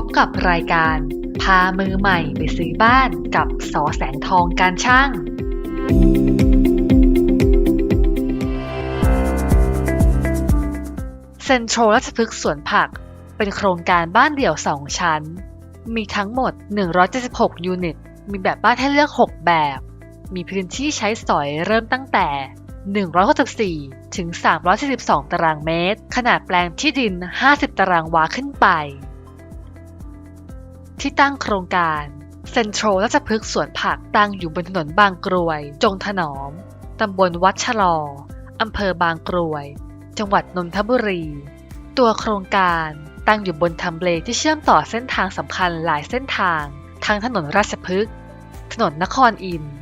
พบกับรายการ พามือใหม่ไปซื้อบ้านกับสอแสงทองการช่าง เซ็นทรัลราชพฤกษ์สวนผัก เป็นโครงการบ้านเดี่ยว 2 ชั้น มีทั้งหมด 176 ยูนิต มีแบบบ้านให้เลือก 6 แบบ มีพื้นที่ใช้สอยเริ่มตั้งแต่ 164 ถึง 342 ตารางเมตร ขนาดแปลงที่ดิน 50 ตารางวาขึ้นไป ที่ตั้งโครงการเซ็นทรัลราชพฤกษ์สวนผักตั้งอยู่บนถนนบางกรวย จงถนอม ตำบลวัดชะลอ อำเภอบางกรวย จังหวัดนนทบุรี ตัวโครงการตั้งอยู่บนทำเลที่เชื่อมต่อเส้นทางสำคัญหลายเส้นทางทั้งถนนราชพฤกษ์ ถนนนครอินทร์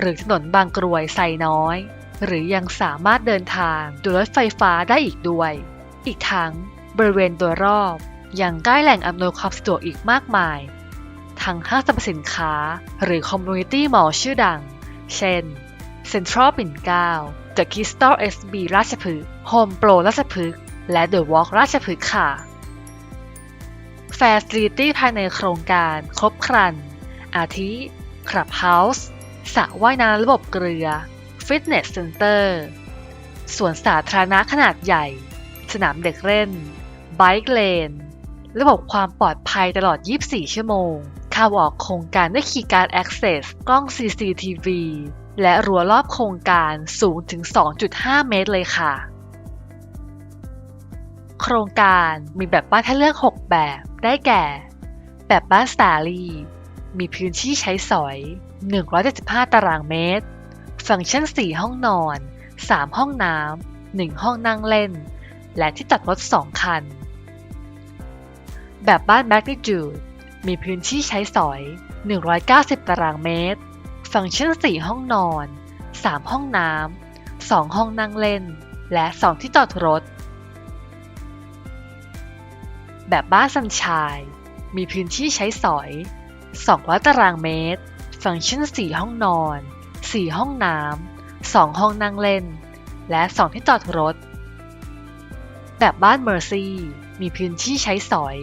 หรือถนนบางกรวยไซน้อย หรือยังสามารถเดินทางโดยรถไฟฟ้าได้อีกด้วย อีกทั้งบริเวณโดยรอบ ยังใกล้แหล่งอำนวยความสะดวกอีกมากมาย ทั้งห้างสรรพสินค้าหรือคอมมูนิตี้มอล์ชื่อดัง เช่นเซ็นทรัลปิ่นเกล้า The k i s t o r SB ราชพฤกษ์ Home Pro ราชพฤกษ์และ The Walk ราชพฤกษ์ค่ะ f a c i l i t y ภายในโครงการครบครัน อาทิ Clubhouse สระว่ายน้ำระบบเกลือ Fitness Center สวนสาธารณะขนาดใหญ่ สนามเด็กเล่น Bike Lane ระบบความปลอดภัยตลอด 24 ชั่วโมงข้าวออกโครงการได้วยคีการ Access กล้อง CCTV และรั้วรอบโครงการสูงถึง 2.5 เมตรเลยค่ะ โครงการมีแบบบ้านให้เลือก 6 แบบได้แก่ แบบบ้านสตาลีมีพื้นที่ใช้สอย 175 ตารางเมตร ฟังก์ชัน 4 ห้องนอน 3 ห้องน้ำ 1 ห้องนั่งเล่น และที่จอดรถ 2 คัน แบบบ้าน Magnitude มีพื้นที่ใช้สอย 190 ตารางเมตร ฟังก์ชัน 4 ห้องนอน 3 ห้องน้ำ 2 ห้องนั่งเล่น และ 2 ที่จอดรถ แบบบ้านสันชาย มีพื้นที่ใช้สอย 200 ตารางเมตร ฟังก์ชัน 4 ห้องนอน 4 ห้องน้ำ 2 ห้องนั่งเล่น และ 2 ที่จอดรถ แบบบ้านเมอร์ซี่ มีพื้นที่ใช้สอย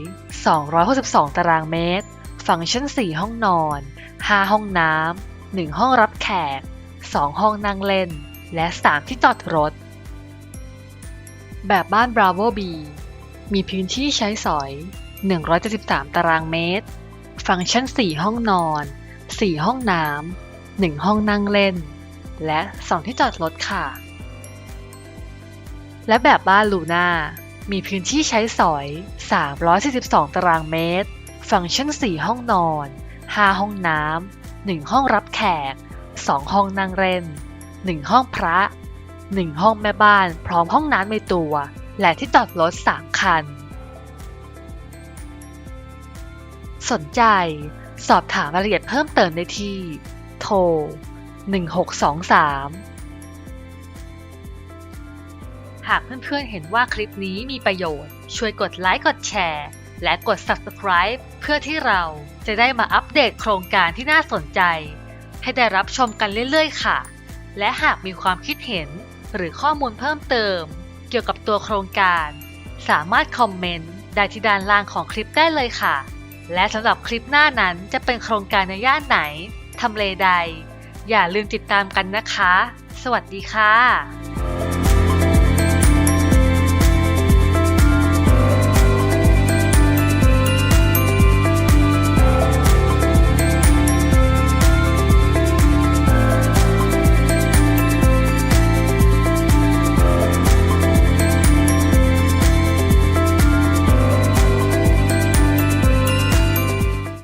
262 ตารางเมตร ฟังก์ชัน 4 ห้องนอน 5 ห้องน้ำ 1 ห้องรับแขก 2 ห้องนั่งเล่น และ 3 ที่จอดรถ แบบบ้าน Bravo B มีพื้นที่ใช้สอย 173 ตารางเมตร ฟังก์ชัน 4 ห้องนอน 4 ห้องน้ำ 1 ห้องนั่งเล่น และ 2 ที่จอดรถค่ะ และแบบบ้านลูน่า มีพื้นที่ใช้สอย 342 ตารางเมตร ฟังก์ชัน 4 ห้องนอน 5 ห้องน้ำ 1 ห้องรับแขก 2 ห้องนั่งเล่น 1 ห้องพระ 1 ห้องแม่บ้านพร้อมห้องน้ำในตัว และที่จอดรถ 3 คัน สนใจ สอบถามรายละเอียดเพิ่มเติมได้ที่ โทร 1623 หากเพื่อนๆเห็นว่าคลิปนี้มีประโยชน์ ช่วยกดไลค์กดแชร์ และกด Subscribe เพื่อที่เราจะได้มาอัปเดตโครงการที่น่าสนใจ ให้ได้รับชมกันเรื่อยๆ ค่ะ และหากมีความคิดเห็นหรือข้อมูลเพิ่มเติม เกี่ยวกับตัวโครงการ สามารถคอมเมนต์ได้ที่ด้านล่างของคลิปได้เลยค่ะ และสำหรับคลิปหน้านั้นจะเป็นโครงการในย่านไหนทำเลใด อย่าลืมติดตามกันนะคะ สวัสดีค่ะ